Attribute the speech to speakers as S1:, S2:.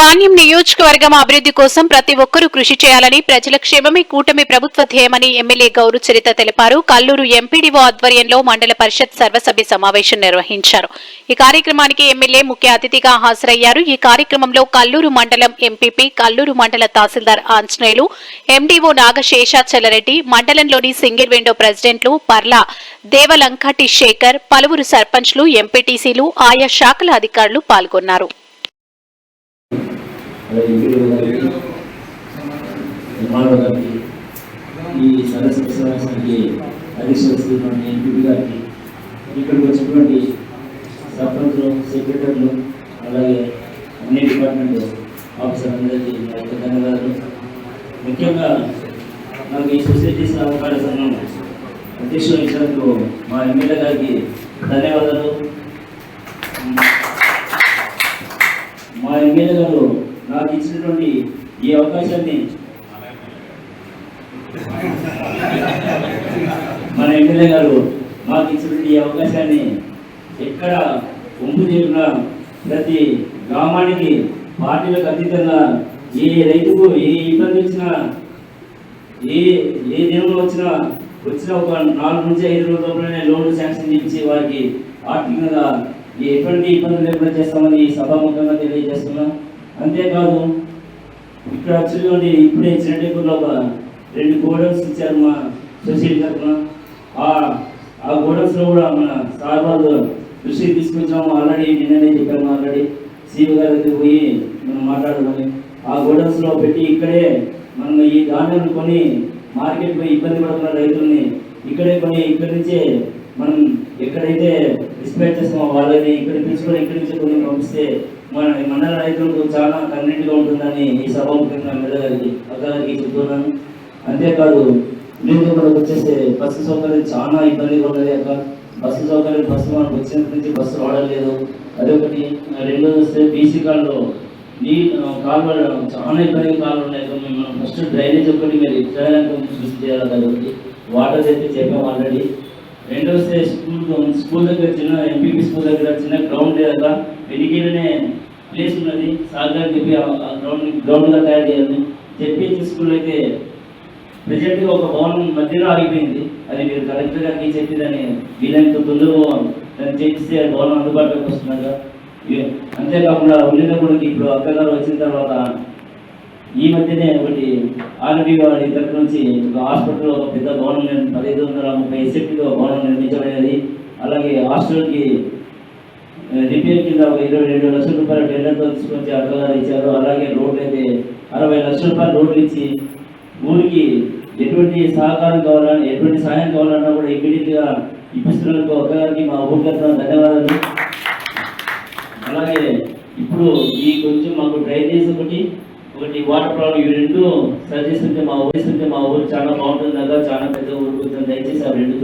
S1: పాణ్యం నియోజకవర్గం అభివృద్ధి కోసం ప్రతి ఒక్కరూ కృషి చేయాలని ప్రజల క్షేమమే కూటమి ప్రభుత్వ ధ్యేయమని ఎమ్మెల్యే గౌరు చరిత తెలిపారు. కల్లూరు ఎంపీడీఓ ఆధ్వర్యంలో మండల పరిషత్ సర్వసభ్య సమావేశం నిర్వహించారు. ఈ కార్యక్రమానికి ఎమ్మెల్యే ముఖ్య అతిథిగా హాజరయ్యారు. ఈ కార్యక్రమంలో కల్లూరు మండలం ఎంపీపీ కల్లూరు మండల తహసీల్దార్ ఆంజనేయులు ఎండీఓ నాగశేషాచలరెడ్డి మండలంలోని సింగిల్ విండో ప్రెసిడెంట్లు పర్ల దేవలంకటి శేఖర్ పలువురు సర్పంచ్లు ఎంపీటీసీలు ఆయా శాఖల అధికారులు పాల్గొన్నారు.
S2: ఎంఆర్ఓ గారికి ఈ సరస్వతి సమావేశానికి అధ్యక్ష వస్తున్నటువంటి ఎంపీపీ గారికి ఇక్కడికి వచ్చినటువంటి సర్పంచ్లు సెక్రటరీలు అలాగే అన్ని డిపార్ట్మెంట్ ఆఫీసర్లందరికీ నా యొక్క ధన్యవాదాలు. ముఖ్యంగా నాకు ఈ సొసైటీ సహకార సంఘం అధ్యక్షులు ఇచ్చినందుకు మా ఎమ్మెల్యే గారికి ధన్యవాదాలు. నాకు ఇచ్చినటువంటి ఈ అవకాశాన్ని మన ఎమ్మెల్యే గారు మాకు ఇచ్చినటువంటి ఈ అవకాశాన్ని ఎక్కడ ఒంపు చేసిన ప్రతి గ్రామానికి పార్టీలకు అతీతంగా ఏ రైతుకు ఏ ఇబ్బంది వచ్చినా ఏ ఏ దినంలో వచ్చినా వచ్చిన ఒక నాలుగు నుంచి ఐదు రోజుల లోపలనే లోన్లు శాంక్షన్ చేయించి వారికి ఆర్థికంగా ఎటువంటి ఇబ్బందులు లేకుండా చేస్తామని ఈ సభాముఖంగా తెలియజేస్తున్నాం. అంతేకాదు ఇక్కడ చూడండి ఇప్పుడే చిన్నటేపూర్లో ఒక రెండు గోడౌన్స్ ఇచ్చారు మా సొసైటీ తరఫున. ఆ ఆ గోడౌన్స్లో కూడా మన సార్ వాళ్ళు దృష్టికి తీసుకొచ్చాము. ఆల్రెడీ నిన్ననే చెప్పాము ఆల్రెడీ సీఓ గారి దగ్గర పోయి మనం మాట్లాడుకొని ఆ గోడౌన్స్లో పెట్టి ఇక్కడే మనం ఈ ధాన్యం కొని మార్కెట్ పోయి ఇబ్బంది పడుతున్న రైతుల్ని ఇక్కడే కొని ఇక్కడి నుంచే మనం ఎక్కడైతే చేస్తాము చేస్తామో వాళ్ళని ఇక్కడ పిలుచుకొని ఇక్కడ నుంచి కొన్ని పంపిస్తే మన మండల రైతులకు చాలా కన్నీటిగా ఉంటుందని ఈ సభాముఖంగా మెల్లగారికి అక్కడికి చెప్తున్నాను అంతేకాదు నియోజకవర్గం వచ్చేస్తే బస్సు సౌకర్యం చాలా ఇబ్బందిగా ఉన్నది అక్క. బస్సు సౌకర్యం బస్సు మనకు వచ్చినప్పటి నుంచి బస్సు వాడలేదు. అదొకటి. రెండోది వస్తే బీసీ కాల్లో నీ కాలువలు చాలా ఇబ్బంది కాలువ ఉన్నాయి. మేము మనం ఫస్ట్ డ్రైనేజ్ ఒకటి మీరు ఎక్కడానికి సృష్టి చేయాలి కాబట్టి వాటర్ అయితే చెప్పాము ఆల్రెడీ రెండో వస్తే స్కూల్ స్కూల్ దగ్గర చిన్న ఎంపీపీ స్కూల్ దగ్గర చిన్న గ్రౌండ్ దగ్గర వెనికిలనే ప్లేస్ ఉన్నది. సార్ గారు చెప్పి ఆ గ్రౌండ్ గ్రౌండ్గా తయారు చేయాలి చెప్పి స్కూల్ అయితే ప్రజెంట్గా ఒక భవనం మధ్యలో ఆగిపోయింది. అది మీరు కలెక్టర్ గారికి చెప్పి దాన్ని వీలైనంత తొందరగా దాన్ని చేపిస్తే ఆ భవనం అందుబాటులోకి వస్తున్నారు. ఇవి- అంతేకాకుండా ఉండినప్పటికి ఇప్పుడు అక్కగారు వచ్చిన తర్వాత ఈ మధ్యనే ఒకటి ఆర్బీ వారి దగ్గర నుంచి ఒక హాస్పిటల్ ఒక పెద్ద భవనం నిర్మి- పదిహేను వందల ముప్పై ఎస్ఎఫ్టీతో భవనం నిర్మించబడినది అలాగే హాస్టల్కి రిపేర్ కింద ఒక ఇరవై రెండు లక్షల రూపాయల టెండర్తో తీసుకొచ్చి అక్కగారు ఇచ్చారు. అలాగే రోడ్లు అయితే అరవై లక్షల రూపాయలు రోడ్లు ఇచ్చి ఊరికి ఎటువంటి సహకారం కావాలన్నా ఎటువంటి సహాయం కావాలన్నా కూడా ఇమ్మీడియట్గా ఇప్పిస్తున్నందుకు అక్కగారికి మా ఊరి ధన్యవాదాలు. అలాగే ఇప్పుడు ఈ కొంచెం మాకు డ్రైనేజ్ ఒకటి ఒకటి వాటర్ ప్రాబ్లం ఇవి రెండు సరి చేస్తుంటే మా ఊరి మా ఊరు చాలా బాగుంటుంది కదా చాలా పెద్ద ఊరు కొంచెం దయచేసి ఆ రెండు